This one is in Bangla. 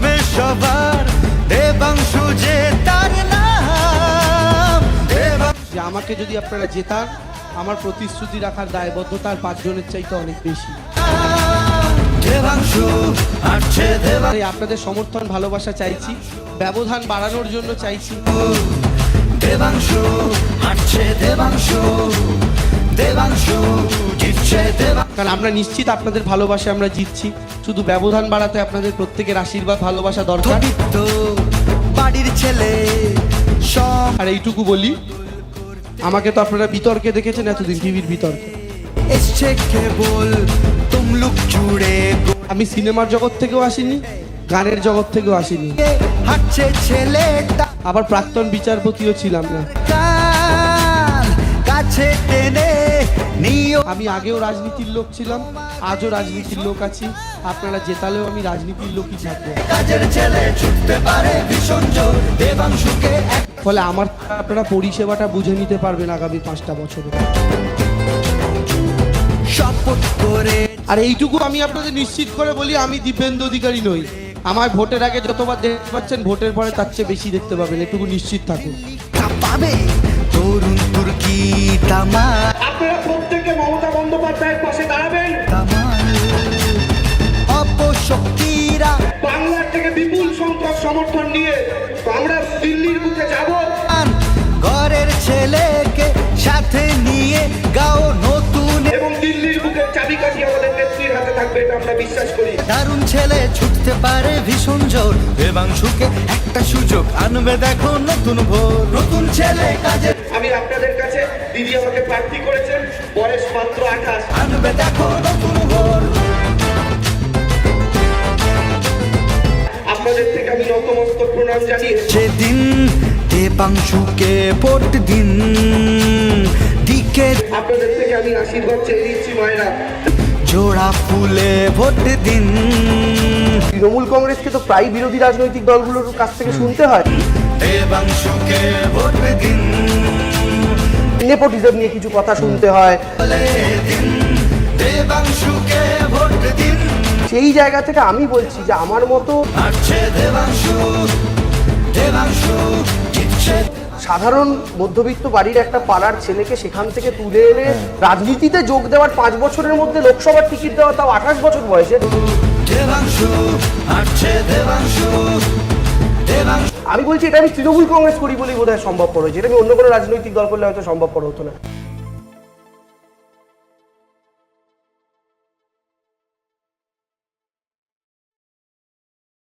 বুঝবে সবার। দেবাংশু যে তার নাম যে আমাকে যদি আপনারা জেতান আমার প্রতিশ্রুতি রাখার দায়বদ্ধতার পাঁচজনের চাইতে অনেক বেশি। আপনাদের সমর্থন ভালোবাসা চাইছি। ব্যবধান বাড়ানোর জন্য চাইছি। দেবাংশু আসছে দেবাংশু দেবাংশু জিতছে কারণ আমরা নিশ্চিত আপনাদের ভালোবাসে আমরা জিতছি। শুধু ব্যবধান বাড়াতে আপনাদের প্রত্যেকের আশীর্বাদ ভালোবাসা দরকার। তো বাড়ির ছেলে সব আর এইটুকু বলি আমাকে তো আপনারা বিতর্কে দেখেছেন এতদিন টিভির বিতর্কে। এসছে কেবল তুমলুক জুড়ে আমি সিনেমার জগৎ থেকেও আসিনি গানের জগৎ থেকেও আসিনি। হাঁটছে ছেলেটা। আবার প্রাক্তন বিচারপতিও ছিলাম না। কাছে টেনে নিও। আমি আগেও রাজনীতির লোক ছিলাম আজও রাজনীতির লোক আছি। আপনারা জেতালেও আমি রাজনীতির লোকই থাকব। কাজের ছেলে ছুটতে পারে ভীষণ জোর দেবাংশুকে ফলে আমার আপনারা পরিষেবাটা বুঝে নিতে পারবেন আগামী পাঁচটা বছরে। শপথ করে আর এইটুকু আমি আপনাদের নিশ্চিত করে বলি আমি দীপেন্দ্র অধিকারী নই। আমায় ভোটের আগে যতবার দেখতে পাচ্ছেন ভোটের পরে তার চেয়ে বেশি দেখতে পাবেন। এটুকু নিশ্চিত থাকুন। পাবে তরুণ তুর্কি তামার আপনারা প্রত্যেকে মমতা বন্দ্যোপাধ্যায়ের পাশে দাঁড়াবেন। অপশক্তিরা। বাংলার থেকে বিপুল সংখ্যক সমর্থন নিয়ে আমরা দিল্লির বুকে যাব। ঘরের ছেলেকে সাথে নিয়ে গাও নতুন। এবং দিল্লির বুকের চাবিকাঠি আমাদের নেত্রীর হাতে থাকবে এটা আমরা বিশ্বাস করি। দারুণ ছেলে ছুটতে পারে ভীষণ জোর। দেবাংশুকে একটা সুযোগ আনবে দেখো নতুন ভোর। নতুন ছেলে কাজে আমি আপনাদের কাছে দিদি আমাকে প্রার্থী করেছেন বয়স মাত্র আঠাশ। আপনাদের থেকে আমি নতমস্তক প্রণাম জানিয়ে সেদিন দেবাংশুকে ভোট দিন। দিকে আপনাদের থেকে আমি আশীর্বাদ চেয়ে নিচ্ছি মায়েরা। জোড়া ফুলে ভোট দিন। তৃণমূল কংগ্রেসকে তো প্রায় বিরোধী রাজনৈতিক দলগুলোর কাছ থেকে শুনতে হয়। দেবাংশুকে ভোট দিন। নেপোটিজম নিয়ে কিছু কথা শুনতে হয়। সেই জায়গা থেকে আমি বলছি যে আমার মতো সাধারণ মধ্যবিত্ত বাড়ির একটা পাড়ার ছেলেকে সেখান থেকে তুলে এনে রাজনীতিতে যোগ দেওয়ার পাঁচ বছরের মধ্যে লোকসভার টিকিট দেওয়া তাও আঠাশ বছর বয়সে। দেবাংশু আমি বলছি এটা আমি তৃণমূল কংগ্রেস করি বলেই বোধহয় সম্ভবপর হয়েছে এটা আমি অন্য কোনো রাজনৈতিক দল করলে হয়তো সম্ভবপর হতো না।